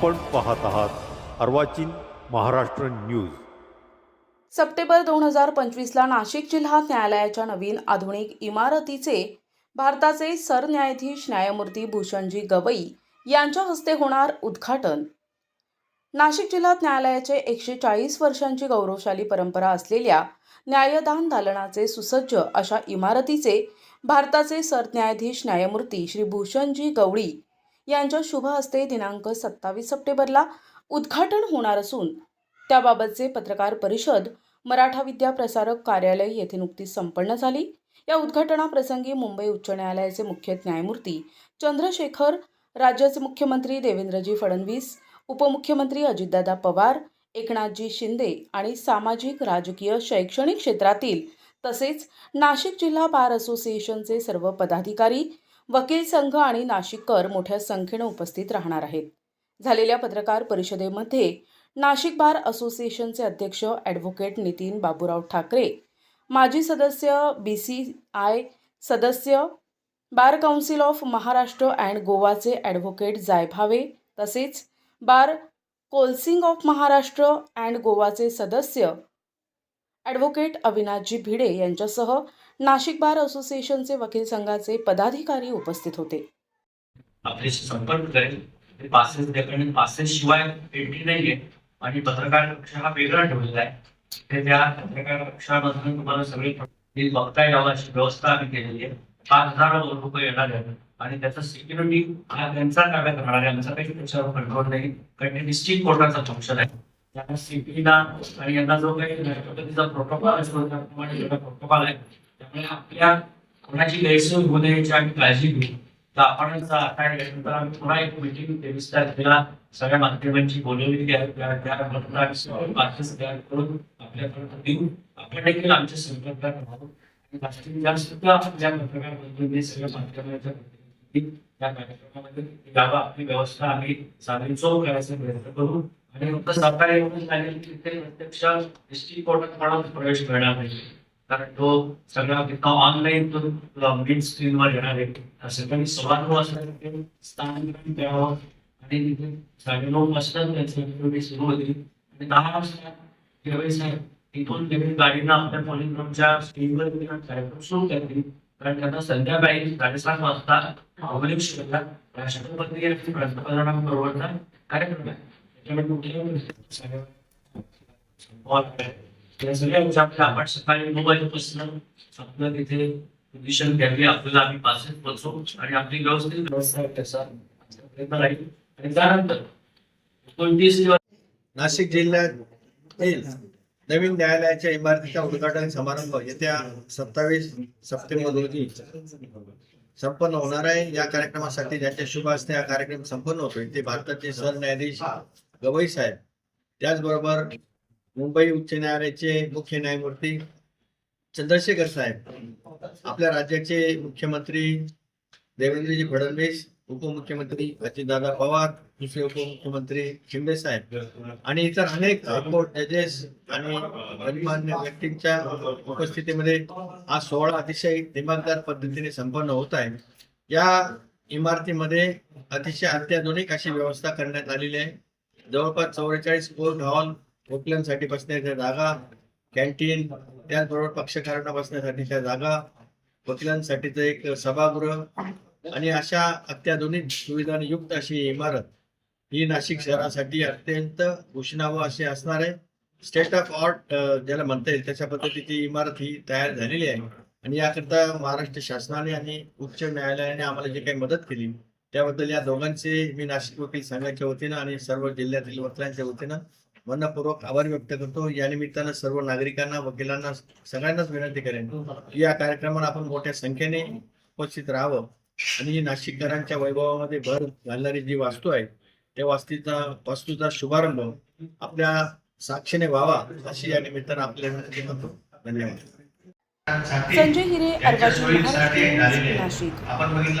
आपण पाहत आहात अर्वाचीन महाराष्ट्र न्यूज. सप्टेंबर दोन हजार पंचवीसला नाशिक जिल्हा न्यायालयाच्या नवीन आधुनिक इमारतीचे भारताचे सरन्यायाधीश न्यायमूर्ती भूषणजी गवई यांच्या हस्ते होणार उद्घाटन. नाशिक जिल्ह्यात न्यायालयाचे एकशे चाळीस वर्षांची गौरवशाली परंपरा असलेल्या न्यायदान दालनाचे सुसज्ज अशा इमारतीचे भारताचे सरन्यायाधीश न्यायमूर्ती श्री भूषणजी गवळी यांच्या शुभ हस्ते दिनांक सत्तावीस सप्टेंबरला उद्घाटन होणार असून त्याबाबतचे पत्रकार परिषद मराठा विद्या प्रसारक कार्यालय येथे नुकतीच संपन्न झाली. या उद्घाटनाप्रसंगी मुंबई उच्च न्यायालयाचे मुख्य न्यायमूर्ती चंद्रशेखर राज्याचे मुख्यमंत्री देवेंद्रजी फडणवीस उपमुख्यमंत्री अजितदादा पवार एकनाथजी शिंदे आणि सामाजिक राजकीय शैक्षणिक क्षेत्रातील तसेच नाशिक जिल्हा बार असोसिएशनचे सर्व पदाधिकारी वकील संघ आणि नाशिककर मोठ्या संख्येने उपस्थित राहणार आहेत. झालेल्या पत्रकार परिषदेमध्ये नाशिक बार असोसिएशनचे अध्यक्ष ॲडव्होकेट नितीन बाबूराव ठाकरे माजी सदस्य बी सी आय सदस्य bar council of Maharashtra and गोवाचे advocate Jaybhave तसेच बार कोल्सिंग ऑफ महाराष्ट्र अँड गोवाचे सदस्य ॲडव्होकेट अविनाशजी भिडे यांच्यासह नाशिक बार असोसिएशनचे वकील संघाचे पदाधिकारी उपस्थित होते. आपल्याशी संपर्क करेल. पासेस द्याकडे पासेस शिवाय एंट्री नाहीये. आणि पत्रकार कक्ष हा वेगळा ठेवलेला आहे. ते त्या पत्रकार कक्षामधून तुम्हाला सगळी बघता यावं अशी व्यवस्था आम्ही केलेली आहे. पाच हजार लोक येणार आहेत. आणि त्याचा सिक्युरिटी हा त्यांचा ताब्यात राहणार आहे. आमचा काही त्याच्यावर कंट्रोल नाही. कारण निश्चित कोर्टाचा फंक्शन आहे. सीपीला आणि यांना जो काही राष्ट्रपतीचा प्रोटोकॉल असतो त्याप्रमाणे प्रोटोकॉल आहे त्यामुळे आपल्या कोणाची गैरसोय होऊ नये याची आम्ही काळजी घेऊ तर आपण आता आम्ही पुन्हा एक मीटिंग तेवीस तारखेला सगळ्या माध्यमांची बोलवलेली आहे त्या त्यानंतर आम्ही सगळे तयार करून आपल्यापर्यंत देऊ आपण देखील आमच्या संपर्कात राहू आणि जास्तीत जास्त आपल्या पत्रकार सगळ्या माध्यमांच्या प्रतिनिधी कार्यक्रमामध्ये यावं आपली व्यवस्था आम्ही साधनसोय करायचा प्रयत्न करू. आणि फक्त सरकारी एवढंच लागेल की तिथे प्रत्यक्ष एसटी कोर्टात पण प्रवेश मिळणार नाही. कारण तो सगळा तिथं ऑनलाईन तो मेन स्क्रीनवर येणार आहे. सकाळी सव्वा नऊ वाजता तिथे द्यावं आणि तिथे साडेनऊ वाजता त्याची ऍक्टिव्हिटी सुरू होती आणि दहा वाजता ज्यावेळेस तिथून लगेच गाडीनं आपल्या पोलिंग ग्राउंडच्या स्क्रीनवर कार्यक्रम सुरू करतील. कारण त्यांना संध्याकाळी साडेसात वाजता अवलिक शिकला राष्ट्रपती पंतप्रधानांबरोबरचा कार्यक्रम आहे. म्हणजे या सगळ्या गोष्टी आपण सकाळी नऊ वाजेपासून आपलं तिथे पोझिशन घ्यावी आपल्याला आम्ही पासेस बसवू आणि आपली व्यवस्थित व्यवस्था त्याचा प्रयत्न राहील. आणि त्यानंतर एकोणतीस नाशिक जिल्ह्यात नवीन न्यायालयाच्या इमारतीचा उद्घाटन समारंभ येत्या सत्तावीस सप्टेंबर रोजी संपन्न होणार आहे. या कार्यक्रमासाठी ज्यांच्या शुभ हस्ते हा कार्यक्रम संपन्न होतोय ते भारताचे सरन्यायाधीश गवई साहेब. त्याचबरोबर मुंबई उच्च न्यायालयाचे मुख्य न्यायमूर्ती चंद्रशेखर साहेब. आपल्या राज्याचे मुख्यमंत्री देवेंद्रजी फडणवीस उपमुख्यमंत्री अजितदादा पवार दुसरे उपमुख्यमंत्री शिंदे साहेब. आणि इतर अनेक जजेस आणि गणमान्य व्यक्तींच्या उपस्थितीमध्ये हा सोहळा अतिशय दिमागदार पद्धतीने संपन्न होत आहे. या इमारतीमध्ये अतिशय अत्याधुनिक अशी व्यवस्था करण्यात आलेली आहे. जवळपास चौवेचाळीस कोर्ट हॉल वकिलांसाठी बसण्याच्या जागा कॅन्टीन त्याचबरोबर पक्षकारांना बसण्यासाठीच्या जागा वकिलांसाठीचं एक सभागृह आणि अशा अत्याधुनिक सुविधांनी युक्त अशी इमारत ही नाशिक शहरासाठी अत्यंत भूषणावं अशी असणार आहे. स्टेट ऑफ आर्ट ज्याला म्हणता येईल तशा पद्धतीची इमारत ही तयार झालेली आहे. आणि याकरता महाराष्ट्र शासनाने आणि उच्च न्यायालयाने आम्हाला जे काही मदत केली त्याबद्दल या दोघांचे मी नाशिक वकील संघाच्या वतीनं आणि सर्व जिल्ह्यातील वकिलांच्या वतीनं मनपूर्वक आभार व्यक्त करतो. या निमित्तानं सर्व नागरिकांना वकिलांना सगळ्यांनाच विनंती करेन की या कार्यक्रमाला आपण मोठ्या संख्येने उपस्थित राहावं. आणि ही नाशिककरांच्या वैभवामध्ये भर घालणारी जी वास्तू आहे त्या वास्तूचा वास्तूचा शुभारंभ आपल्या साक्षीने व्हावा अशी या निमित्तानं आपल्या विनंती करतो धन्यवाद. संजय हिरे नाशिक. आपण बघितलं